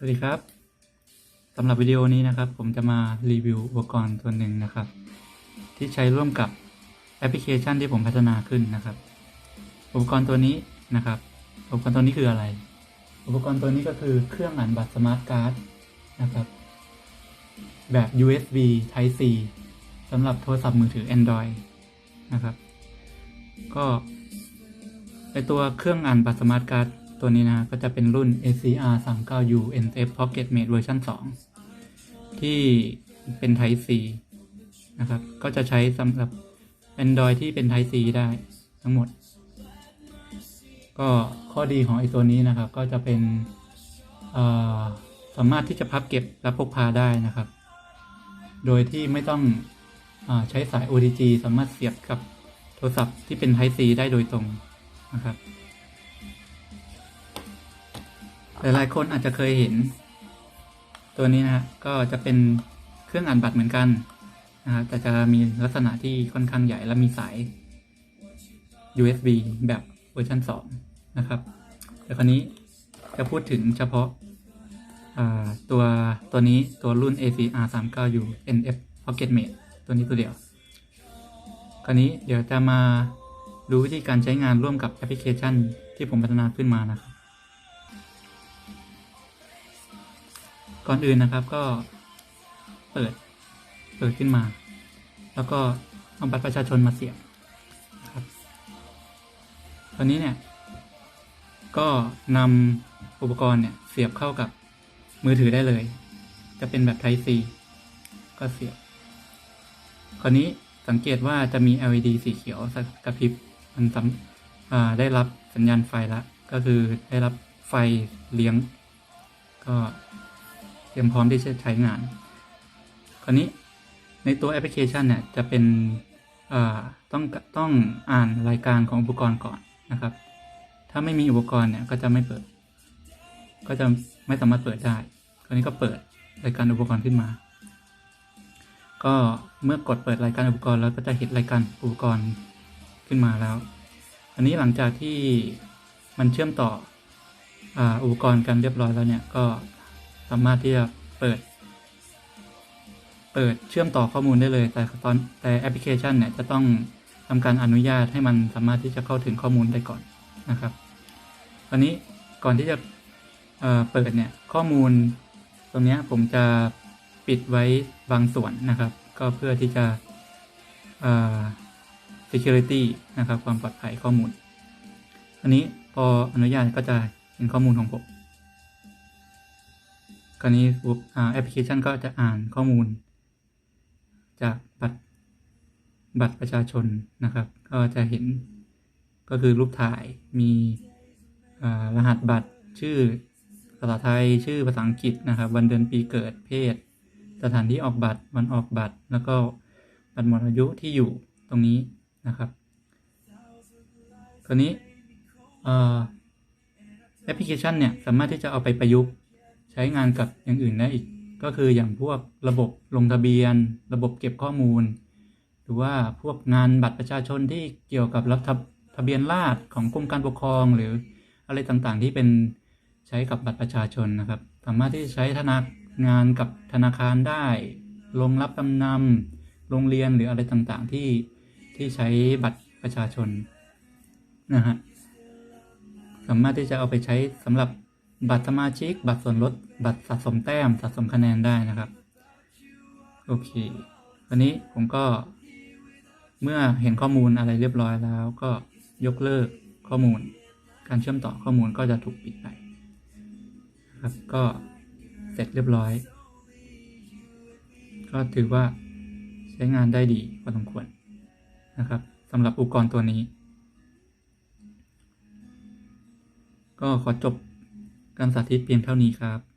สวัสดีครับสำหรับวิดีโอนี้นะครับผมจะมารีวิวอุปกรณ์ตัวหนึ่งนะครับ ที่ใช้ร่วมกับแอปพลิเคชันที่ผมพัฒนาขึ้นนะครับ อุปกรณ์ตัวนี้นะครับ อุปกรณ์ตัวนี้คืออะไร อุปกรณ์ตัวนี้ก็คือเครื่องอ่านบัตรสมาร์ทการ์ดนะครับ แบบ USB Type C สำหรับโทรศัพท์มือถือ Android นะครับ ก็ในตัวเครื่องอ่านบัตรสมาร์ทการ์ด ตัวนี้นะก็จะเป็นรุ่น ACR 39U NF Pocket Mate เวอร์ชัน2ที่เป็น Type C นะครับ ก็จะใช้สำหรับ Android ที่เป็น Type C ได้ทั้งหมด ก็ข้อดีของไอ้ตัวนี้นะครับ ก็จะเป็นสามารถที่จะพับเก็บและพกพาได้นะครับ โดยที่ไม่ต้องอใช้สาย OTG สามารถเสียบกับโทรศัพท์ที่เป็น Type C ได้โดยตรงนะครับ หลายๆ คนอาจจะเคยเห็น ตัวนี้นะฮะก็จะเป็นเครื่องอ่านบัตรเหมือนกันนะครับแต่จะมีลักษณะที่ค่อนข้างใหญ่และมีสาย USB แบบเวอร์ชัน2 นะครับ แต่คราวนี้จะพูดถึงเฉพาะาตัวตัวนี้ตัวรุ่น ACR 39U NF Pocket Mate ตัวนี้ตัวเดียว คราวนี้เดี๋ยวจะมาดูวิธีการใช้งานร่วมกับแอปพลิเคชันที่ผมพัฒนาขึ้นมานะครับ ก่อนอื่นนะครับก็เปิดเปิดขึ้นมา แล้วก็เอาบัตรประชาชนมาเสียบครับตอนนี้เนี่ย ก็นำอุปกรณ์เนี่ยเสียบเข้ากับมือถือได้เลย จะเป็นแบบ Type C ก็เสียบ คราวนี้สังเกตว่าจะมี LED สีเขียวสักกระพริบมันสำได้รับสัญญาณไฟแล้วก็คือได้รับไฟเลี้ยง ก็ รียมพร้อมที่จะใช้งาน คราวนี้ในตัวแอปพลิเคชันเนี่ยจะเป็นต้องต้องอ่านรายการของอุปกรณ์ก่อนนะครับ ถ้าไม่มีอุปกรณ์เนี่ยก็จะไม่เปิด ก็จะไม่สามารถเปิดได้ คราวนี้ก็เปิดรายการอุปกรณ์ขึ้นมา ก็เมื่อกดเปิดรายการอุปกรณ์แล้วก็จะเห็นรายการอุปกรณ์ขึ้นมาแล้ว อันนี้หลังจากที่มันเชื่อมต่อออุปกรณ์กันเรียบร้อยแล้วเนี่ยก็สามารถที่จะ เปิด เปิดเชื่อมต่อข้อมูลได้เลย แต่ตอนแต่แอปพลิเคชันเนี่ยจะต้องทำการอนุญาตให้มันสามารถที่จะเข้าถึงข้อมูลได้ก่อนนะครับตอนนี้ก่อนที่จะเเปิดเนี่ยข้อมูลตรงนี้ผมจะปิดไว้บางส่วนนะครับ ก็เพื่อที่จะ security นะครับ ความปลอดภัยข้อมูล อันนี้พออนุญาตก็จะเห็นข้อมูลของผม คราวนี้แอปพลิเคชันก็จะอ่านข้อมูล จากบัตรบัตรประชาชนนะครับ ก็จะเห็นก็คือรูปถ่ายมีรหัสบัตรชื่อภาษาไทยชื่อภาษาอังกฤษนะครับ วันเดือนปีเกิดเพศ สถานที่ออกบัตรวันออกบัตร แล้วก็บัตรหมดอายุที่อยู่ตรงนี้นะครับคราวนี้แอปพลิเคชันเนี่ยสามารถที่จะเอาไปประยุกต์ ช้งานกับอย่างอื่นได้อีก ก็คืออย่างพวกระบบลงทะเบียน ระบบเก็บข้อมูล หรือว่าพวกงานบัตรประชาชนที่เกี่ยวกับรับทะทะเบียนราษฎรของกรมการปกครอง หรืออะไรต่างๆที่เป็นใช้กับบัตรประชาชนนะครับ สามารถที่จะใช้ธนางานกับธนาคารได้ ลงรับจำนำโรงเรียนหรืออะไรต่างๆที่ที่ใช้บัตรประชาชนนะฮะสามารถที่จะเอาไปใช้สำหรับ บัตรสมาชิก บัตรส่วนลด บัตรสะสมแต้ม สะสมคะแนนได้นะครับ โอเควันนี้ผมก็ เมื่อเห็นข้อมูลอะไรเรียบร้อยแล้ว ก็ยกเลิกข้อมูล การเชื่อมต่อข้อมูลก็จะถูกปิดไปครับ ก็เสร็จเรียบร้อย ก็ถือว่าใช้งานได้ดีพอสมควรนะครับสำหรับอุปกรณ์ตัวนี้ ก็ขอจบ การสาธิตเพียงเท่านี้ครับ